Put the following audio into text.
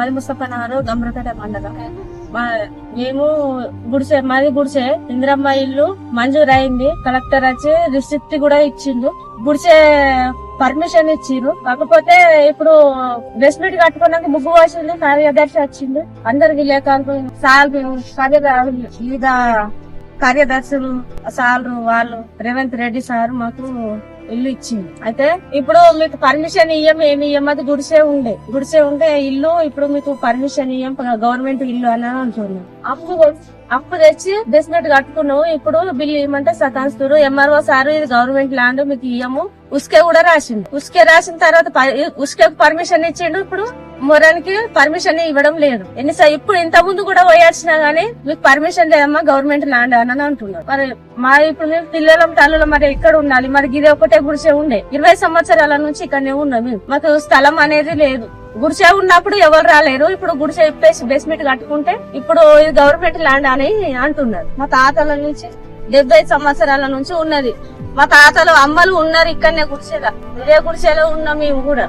మాది ముస్తఫానగర్ గమ్రపేట మండలం. మేము గుడిసె మాది గుడిసె ఇందిరమ్మ ఇల్లు మంజూరు అయింది. కలెక్టర్ వచ్చి రిసిప్ట్ కూడా ఇచ్చిండు. గుడిసె పర్మిషన్ ఇచ్చిండ్రు కాకపోతే ఇప్పుడు బెస్మెంట్ కట్టుకున్నాక ముగ్గు వచ్చింది కార్యదర్శి వచ్చిండు. అందరికి లేఖలు సార్ కార్యదర్శి కార్యదర్శులు సార్లు వాళ్ళు రేవంత్ రెడ్డి సార్ మాకు ఇల్లు ఇచ్చింది. అయితే ఇప్పుడు మీకు పర్మిషన్ ఇయ్యం ఏమి ఇయ్యం అది గుడిసే ఉండే. గుడిసే ఉండే ఇల్లు ఇప్పుడు మీకు పర్మిషన్ ఇయ్యం గవర్నమెంట్ ఇల్లు అని అంటున్నాం అప్పు అప్పు తెచ్చి బేస్మెంట్ కట్టుకున్నావు ఇప్పుడు బిల్లు ఇవ్వమంటే సతాన్స్తురు ఎంఆర్ఓ సార్ ఇది గవర్నమెంట్ ల్యాండ్ మీకు ఇయ్యము. ఉస్కే కూడా రాసిండు. ఉస్కే రాసిన తర్వాత ప- ఉస్కే పర్మిషన్ ఇచ్చిండు. ఇప్పుడు మొరానికి పర్మిషన్ ఇవ్వడం లేదు. ఎన్నిసార్లు ఇప్పుడు ఇంత ముందు కూడా పోయాల్సినా గానీ మీకు పర్మిషన్ లేదమ్మా గవర్నమెంట్ ల్యాండ్ అని అంటున్నారు. మరి మా ఇప్పుడు మేము పిల్లలం తల్లులం మరి ఎక్కడ ఉండాలి? మరి గిది ఒకటే గుడిసె ఉండే. ఇరవై సంవత్సరాల నుంచి ఇక్కడనే ఉన్నాం మేము. మాకు స్థలం అనేది లేదు. గుడిసే ఉన్నప్పుడు ఎవరు రాలేరు. ఇప్పుడు గుడిసె ఇప్పేసి బేస్మెంట్ కట్టుకుంటే ఇప్పుడు ఇది గవర్నమెంట్ ల్యాండ్ అని అంటున్నారు. మా తాతల నుంచి డెబ్బై సంవత్సరాల నుంచి ఉన్నది. మా తాతలు అమ్మలు ఉన్నారు ఇక్కడనే గుడిసెల. ఇదే గుడిసెలో ఉన్నాం మేము కూడా.